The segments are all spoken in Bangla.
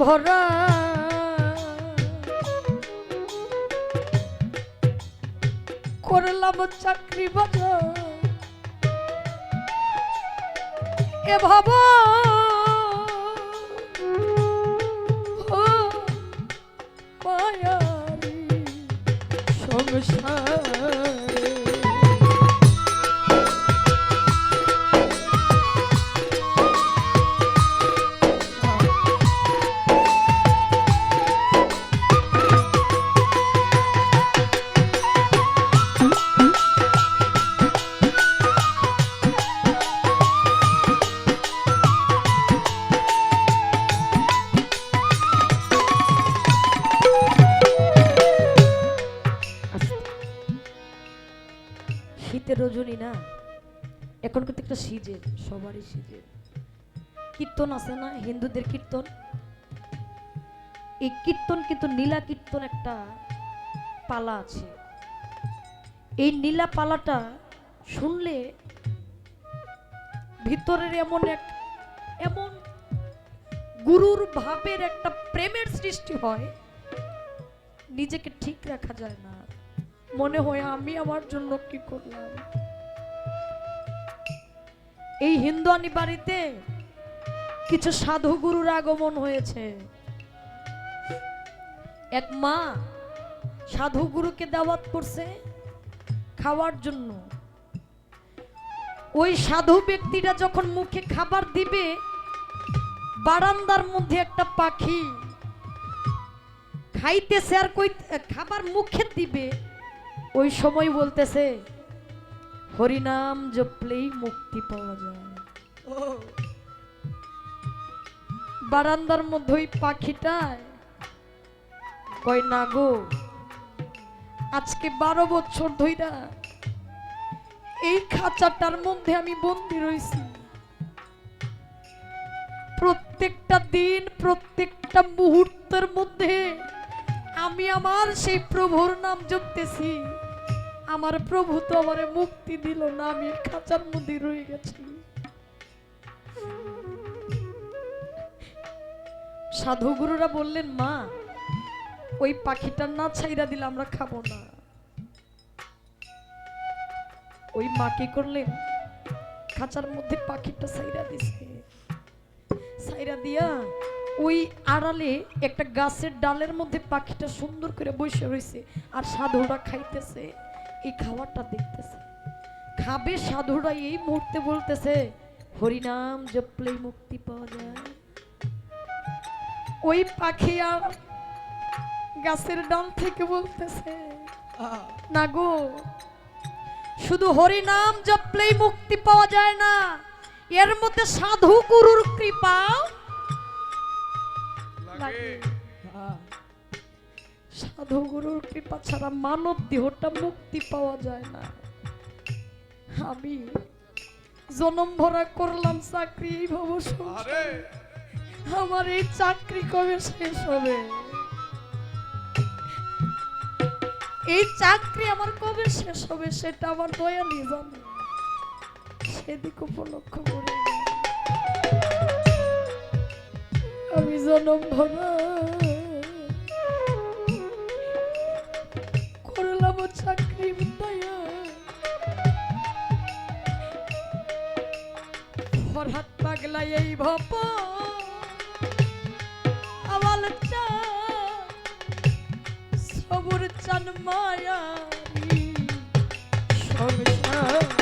ভরা। করলাম চাকরি বাজার এ ভাব। মায়ারি সংসারে। রজনী না? এখন কিন্তু একটা সিজের সবারই সিজের কীর্তন আছে না? হিন্দুদের কীর্তন? এই কীর্তন কিন্তু নীলা কীর্তন একটা পালা আছে। এই নীলা পালাটা শুনলে ভিতরের এমন এক, এমন গুরুর ভাবের একটা প্রেমের সৃষ্টি হয়। নিজেকে ঠিক রাখা যায় না। মনে হয় আমি আমার জন্য কি করলাম? এই হিন্দুয়ানি বাড়িতে কিছু সাধু গুরুর আগমন হয়েছে। এক মা সাধু গুরুকে দাওয়াত করছে খাওয়ার জন্য। ওই সাধু ব্যক্তিটা যখন মুখে খাবার দিবে, বারান্দার মধ্যে একটা পাখি খাইতেছে আর কই খাবার মুখে দিবে। ওই সময় বলতেছে হরিনাম জপলেই মুক্তি পাওয়া যায়। বারান্দার মধ্যে ওই পাখিটায় কয় না গো আজকে বারো বছর ধইরা এই খাঁচাটার মধ্যে আমি বন্দি রয়েছি প্রত্যেকটা দিন প্রত্যেকটা মুহূর্তের মধ্যে আমি আমার সেই প্রভুর নাম জপতেছি। আমার প্রভু তো আমার মুক্তি দিল না, আমি খাঁচার মধ্যে রয়ে গেছি। সাধু গুরুরা বললেন, মা, ওই পাখিটার না ছাইরা দিলে আমরা খাব না। ওই মা কি করলেন? খাঁচার মধ্যে পাখিটা সাইরা দিছে। সাইরা দিয়া ওই আড়ালে একটা গাছের ডালের মধ্যে পাখিটা সুন্দর করে বসে রয়েছে, আর সাধুরা খাইতেছে। এই খাবারটা দেখতেছে। খাবে সাধুরা এই মুহূর্তে বলতেছে হরিনাম জপলেই মুক্তি পাওয়া যায়। ওই পাখি আর গাছের ডাল থেকে বলতেছে না গো শুধু হরিনাম জপলেই মুক্তি পাওয়া যায় না এর মধ্যে সাধু গুরুর কৃপা লাগে। গুরুর কৃপা ছাড়া মানব দেহটা মুক্তি পাওয়া যায় না। আমি জনম ভরা করলাম চাকরি এই আমার এই চাকরি কবে শেষ হবে? এই চাকরি আমার কবে শেষ হবে সেটা আমার দয়ালি জানে। সেদিক উপলক্ষ করে। আমি জনম ভরা হঠাৎ এই ভপ। আওয়াল চা সবুর চান মায়ারি সংসার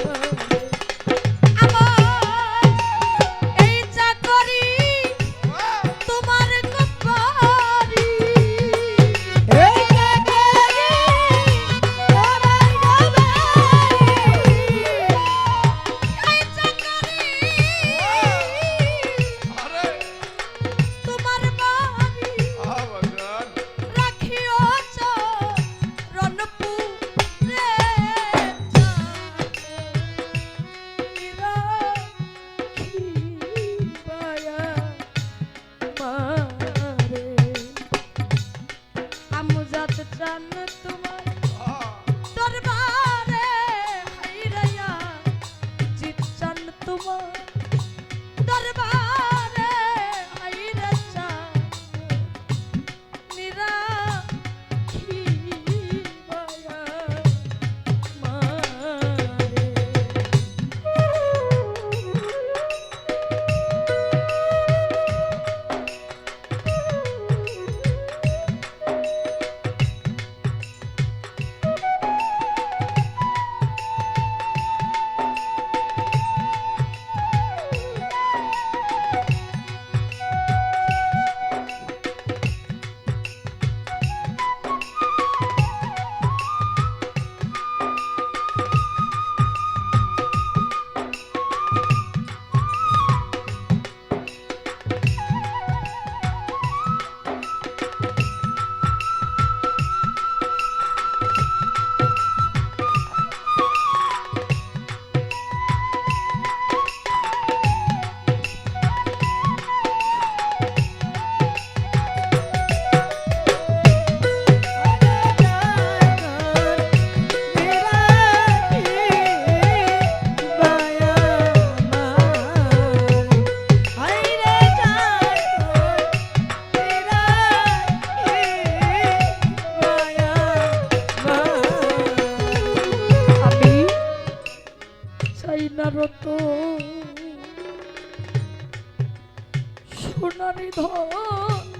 সোনারি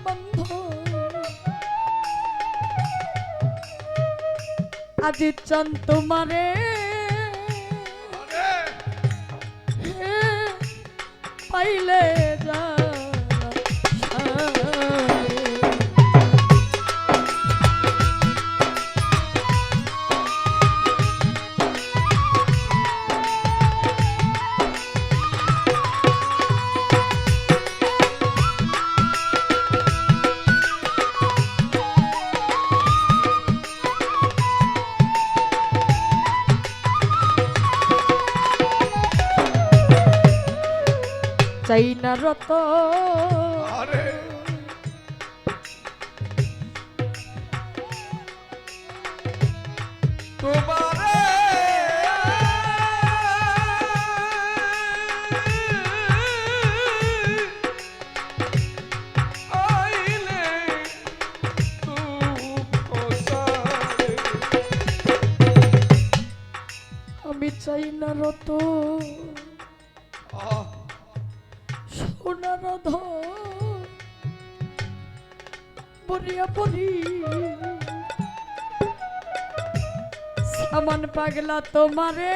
বন্ধ আজি চন তোমারে পাইলে যা চাই না রত আমি চাই না রত। বরিয়া বরি। সামান পাগলা তোমারে।